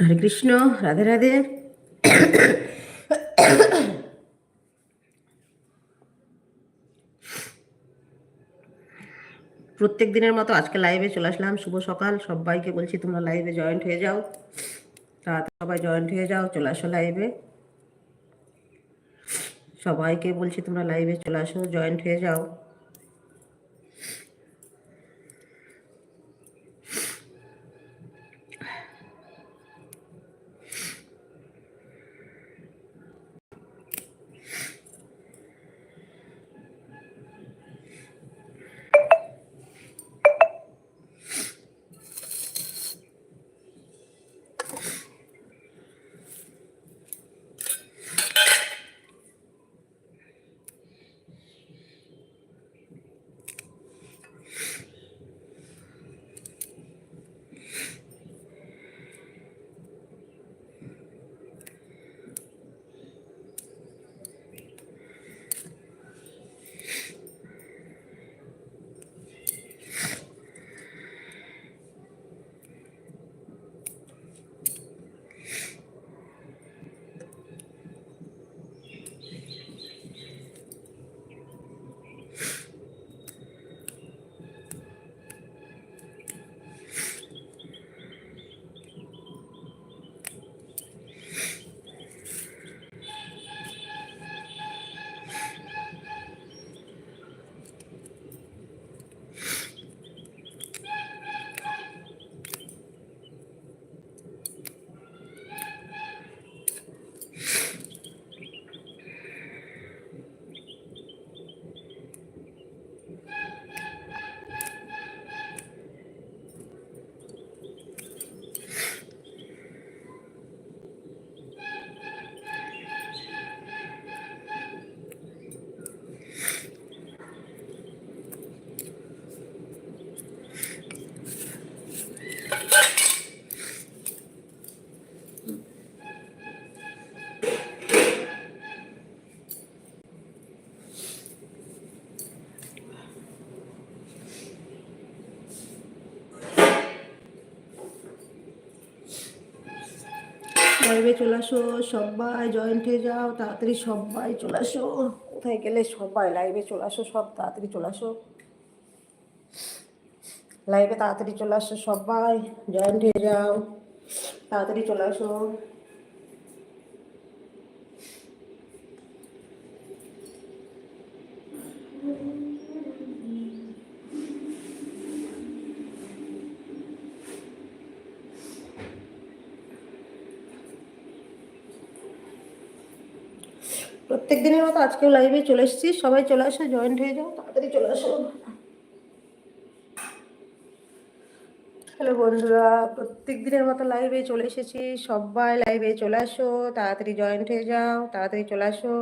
হরে কৃষ্ণ, রাধে রাধে। প্রত্যেক দিনের মতো আজকে লাইভে চলে আসলাম। শুভ সকাল। সবাইকে বলছি তোমরা লাইভে জয়েন্ট হয়ে যাও। তাড়াতাড়ি সবাই জয়েন্ট হয়ে যাও, চলে আসো লাইভে সবাইকে বলছি তোমরা লাইভে চলে আসো জয়েন্ট হয়ে যাও। লাইভে চলে আসো। সবাই জয়েন্ট হয়ে যাও, তাড়াতাড়ি সবাই চলে আসো। কোথায় গেলে সবাই লাইভে চলে আসো, সব তাড়াতাড়ি চলে আসো। লাইভে তাড়াতাড়ি চলে আসো সবাই জয়েন্ট হয়ে যাও, তাড়াতাড়ি চলে আসো। প্রত্যেক দিনের মতো আজকেও লাইভে চলে এসেছি। সবাই চলে আসো জয়েন্ট হয়ে যাও, তাড়াতাড়ি চলে আসো। হ্যালো বন্ধুরা, প্রত্যেক দিনের মতো লাইভে চলে এসেছি। সবাই লাইভে চলে আসো, তাড়াতাড়ি জয়েন্ট হয়ে যাও, তাড়াতাড়ি চলে আসো।